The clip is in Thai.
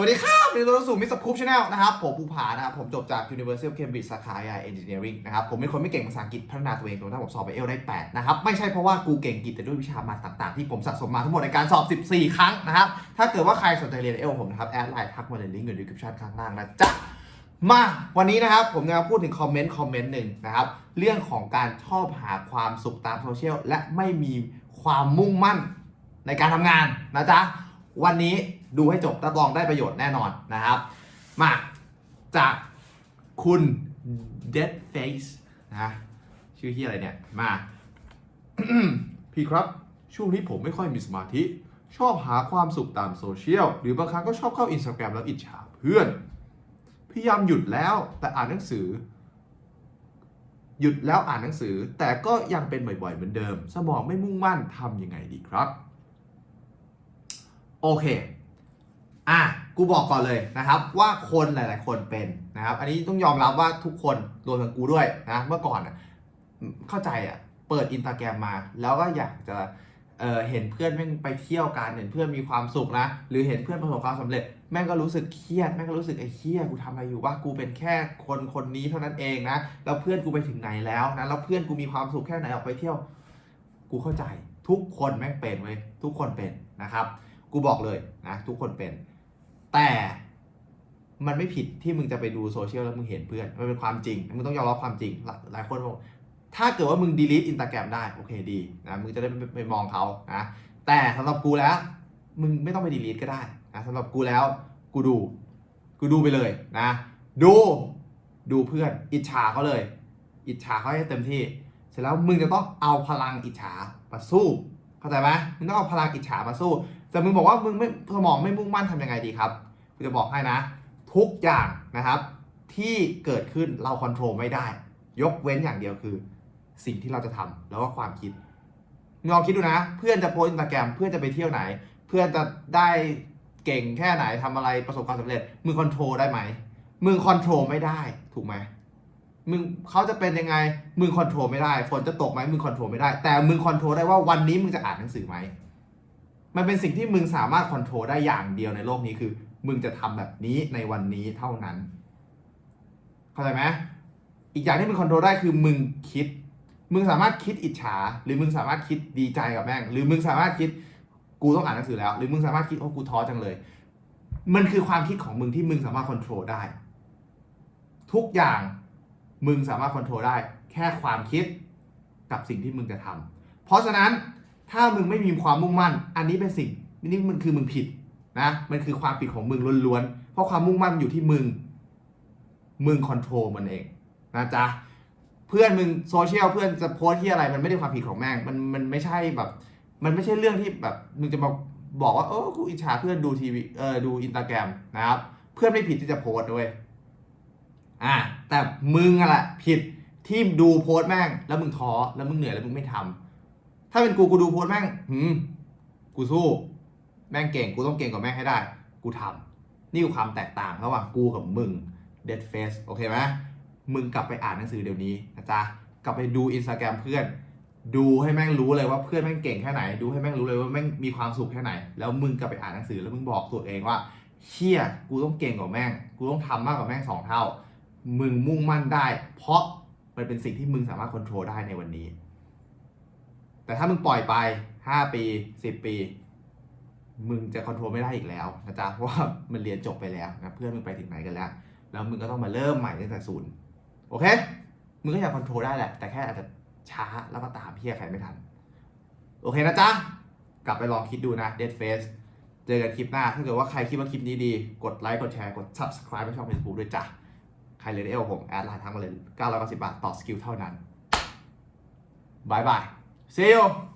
สวัสดีครับยินดีต้อนรับสู่มิสเตอร์คูปชาแนลนะครับ ผมภูผานะครับ ผมจบจาก Universal Cambridge สาขา AI Engineering นะครับ ผมเป็นคนไม่เก่งภาษาอังกฤษพัฒนาตัวเองจนกระทั่งผมสอบไปเอลได้ 8 นะครับ ไม่ใช่เพราะว่ากูเก่งอังกฤษแต่ด้วยวิชามาต่างๆ ที่ผมสะสมมาทั้งหมดในการสอบ 14 ครั้งนะครับ ถ้าเกิดว่าใครสนใจเรียนเอลผมนะครับ แอดไลน์ทักมาเลยลิงก์อยู่ใน description ข้างล่างนะจ๊ะมาวันนี้นะครับผมจะมาพูดถึงคอมเมนต์คอมเมนต์หนึ่งนะครับเรื่องของการชอบหาความสุขตามโซเชียลและไม่มีความมุ่งมั่นในการทำงานนะจ๊ะวันนี้ ดูให้จบรับรองได้ประโยชน์แน่นอนนะครับ มาจากคุณ Dead Face นะชื่อที่อะไรเนี่ย มา พี่ครับ ช่วงนี้ผมไม่ค่อยมีสมาธิ ชอบหาความสุขตามโซเชียล หรือบางครั้งก็ชอบเข้า Instagram แล้วอิจฉาเพื่อน พยายามหยุดแล้วแต่อ่านหนังสือ หยุดแล้วอ่านหนังสือ แต่ก็ยังเป็นบ่อยๆเหมือนเดิม สมองไม่มุ่งมั่นทำยังไงดีครับ โอเค กูบอกก่อนเลยนะครับว่าคนหลาย ๆ คนเป็นนะครับ อันนี้ต้องยอมรับว่าทุกคนรวมถึงกูด้วยนะเมื่อก่อนอะเข้าใจอะเปิดอินสตาแกรมมา แล้วก็อยากจะเเห็นเพื่อนแม่งไปเที่ยวกันเห็นเพื่อนมีความสุขนะ หรือเห็นเพื่อนประสบความสำเร็จแม่งก็รู้สึกเครียดแม่งก็รู้สึกไอ้เครียดกูทำอะไรอยู่ว่ากูเป็นแค่คนคนนี้เท่านั้นเองนะแล้วเพื่อนกูไปถึงไหนแล้วนะแล้วเพื่อนกูมีความสุขแค่ไหนออกไปเที่ยว กูเข้าใจทุกคนแม่งเป็นเว้ยทุกคนเป็นนะครับ กูบอกเลยนะทุกคนเป็น แต่มันไม่ผิดที่มึงจะไปดูโซเชียลแล้วมึงเห็นเพื่อน มันเป็นความจริง มึงต้องยอมรับความจริง หลายหลายคนบอกถ้าเกิดว่ามึง delete อินสตาแกรมได้ โอเคดีนะ มึงจะได้ไม่ไปมองเขานะ แต่สำหรับกูแล้ว มึงไม่ต้องไป delete ก็ได้นะสำหรับกูแล้ว กูดู กูดูไปเลยนะ ดู ดูเพื่อน อิจฉาเขาเลย อิจฉาเขาให้เต็มที่ เสร็จแล้วมึงจะต้องเอาพลังอิจฉามาสู้ เข้าใจไหมมึงต้องเอาพลังอิจฉามาสู้ แต่มึงบอกว่ามึงไม่สมองไม่มุ่งมั่นทำยังไงดีครับ กูจะบอกให้นะ ทุกอย่างนะครับที่เกิดขึ้นเราควบคุมไม่ได้ ยกเว้นอย่างเดียวคือ สิ่งที่เราจะทำแล้วก็ความคิดลองคิดดูนะ เพื่อนจะโพสอินสตาแกรมเพื่อนจะไปเที่ยวไหน เพื่อนจะได้เก่งแค่ไหนทำอะไรประสบความสำเร็จมึงควบคุมได้ไหมมึงควบคุมไม่ได้ถูกไหมมึงเขาจะเป็นยังไง มึงควบคุมไม่ได้ ฝนจะตกไหมมึงควบคุมไม่ได้ แต่มึงควบคุมได้ว่าวันนี้มึงจะอ่านหนังสือไหม มันเป็นสิ่งที่มึงสามารถควบคุมได้อย่างเดียวในโลกนี้คือ มึงจะทำแบบนี้ในวันนี้เท่านั้น เข้าใจไหมอีกอย่างที่มึงควบคุมได้คือมึงคิด มึงสามารถคิดอิจฉา หรือมึงสามารถคิดดีใจกับแม่ง หรือมึงสามารถคิดกูต้องอ่านหนังสือแล้ว หรือมึงสามารถคิดโอ้กูท้อจังเลย มันคือความคิดของมึงที่มึงสามารถควบคุมได้ ทุกอย่างมึงสามารถควบคุมได้ แค่ความคิดกับสิ่งที่มึงจะทำเพราะฉะนั้น ถ้ามึงไม่มีความมุ่งมั่น อันนี้เป็นสิ่งนี่มันคือมึงผิดนะมันคือความผิดของมึงล้วนๆเพราะความมุ่งมั่นอยู่ที่มึง มึงควบคุมมันเองนะจ๊ะเพื่อนมึงโซเชียลเพื่อนจะโพสที่อะไรมันไม่ได้ความผิดของแม่งมันมันไม่ใช่แบบ มันไม่ใช่เรื่องที่แบบมึงจะมาบอกว่าเออกูอิจฉาเพื่อนดูทีวีเออดูอินสตาแกรมนะครับ เพื่อนไม่ผิดที่จะโพสด้วยอ่าแต่มึงอะแหละผิดที่ดูโพสแม่ง แล้วมึงท้อแล้วมึงเหนื่อยแล้วมึงไม่ทำ ถ้าเป็นกูกูดูโพสแม่งหืมกูสู้ แม่งเก่งกูต้องเก่งกว่าแม่งให้ได้ กูทำนี่คือความแตกต่างระหว่างกูกับมึง dead face โอเคไหมมึงกลับไปอ่านหนังสือเดี๋ยวนี้นะจ๊ะกลับไปดูอินสตาแกรมเพื่อน ดูให้แม่งรู้เลยว่าเพื่อนแม่งเก่งแค่ไหน ดูให้แม่งรู้เลยว่าแม่งมีความสุขแค่ไหน แล้วมึงกลับไปอ่านหนังสือแล้วมึงบอกตัวเองว่าเชี่ยกูต้องเก่งกว่าแม่ง กูต้องทำมากกว่าแม่งสองเท่า มึงมุ่งมั่นได้ เพราะมันเป็นสิ่งที่มึงสามารถควบคุมได้ในวันนี้ แต่ถ้ามึงปล่อยไป 5 ปี 10 ปี มึงจะควบคุมไม่ได้อีกแล้วนะจ๊ะเพราะว่ามันเรียนจบไปแล้วนะเพื่อนมึงไปถึงไหนกันแล้ว แล้วมึงก็ต้องมาเริ่มใหม่ตั้งแต่ศูนย์โอเค มึงก็อยากควบคุมได้แหละ แต่แค่อาจจะช้าแล้วก็ตามเพี้ยใครไม่ทัน โอเคนะจ๊ะ กลับไปลองคิดดูนะ Dead Face เจอกันคลิปหน้า ถ้าเกิดว่าใครคิดว่าคลิปนี้ดี กดไลค์ กดแชร์ กด Subscribe ให้ช่อง Facebook ด้วยจ้ะ ใครเรียนเอลผม แอดไลน์ทั้งมาเลย990 บาท ต่อสกิลเท่านั้นบายบาย see you